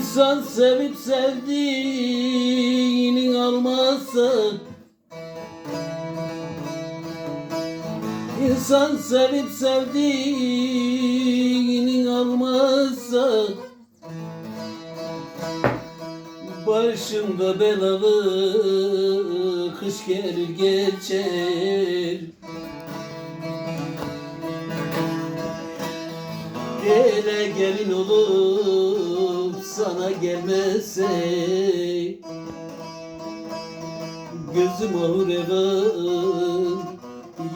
İnsan sevip sevdiğini almazsa İnsan sevip sevdiğini almazsa Başımda belalı kış gelir geçer. Ele gelin olup sana gelmezse Gözüm ağır evan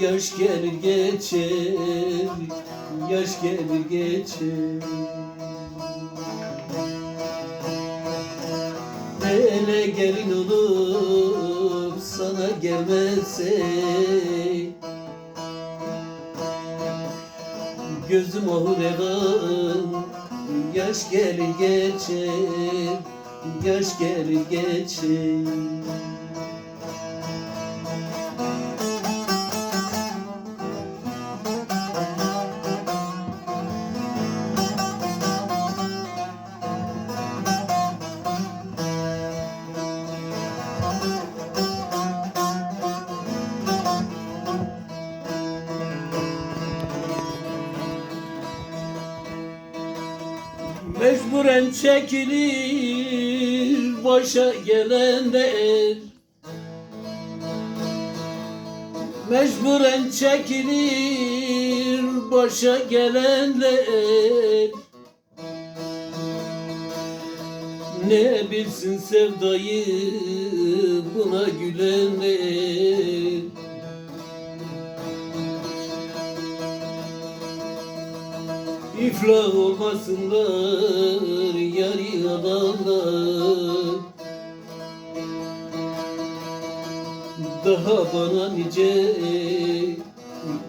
Yaş gelir geçer Yaş gelir geçer. Ele gelin olup sana gelmezse Gözüm ahur evan Yaş gelir geçer Yaş gelir geçer Mecburen çekilir başa gelen de er Mecburen çekilir başa gelen de er Ne bilsin sevdayı buna gülen İflah olmasınlar yarı adamlar. Daha bana nice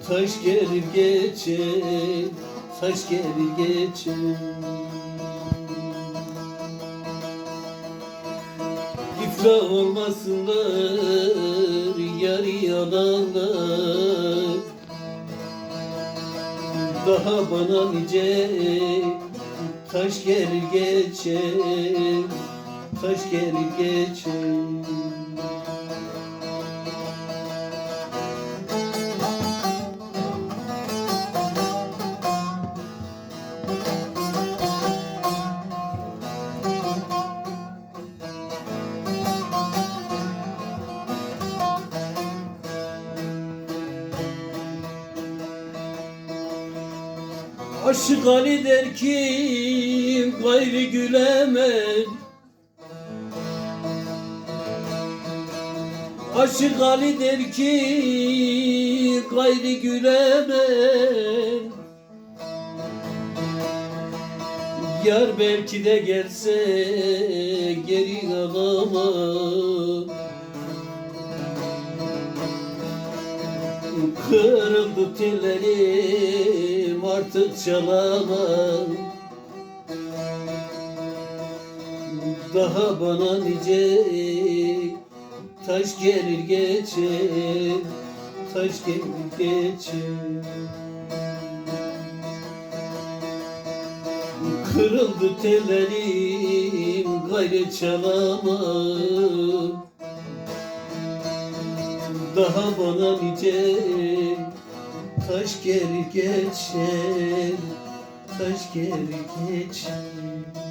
taş gelir geçer Taş gelir geçer İflah olmasınlar yarı adamlar daha bana nice taş gelir geçer taş gelir geçer Aşık Ali der ki gayrı gülemem. Aşık Ali der ki gayrı gülemem. Yar belki de gelse geri alamam Kırıldı tellerim artık çalamam. Daha bana nice taş gelir geçer Taş gelir geçer Kırıldı tellerim gayrı çalamam. Daha bana nice taş gelir geçer taş gelir geçer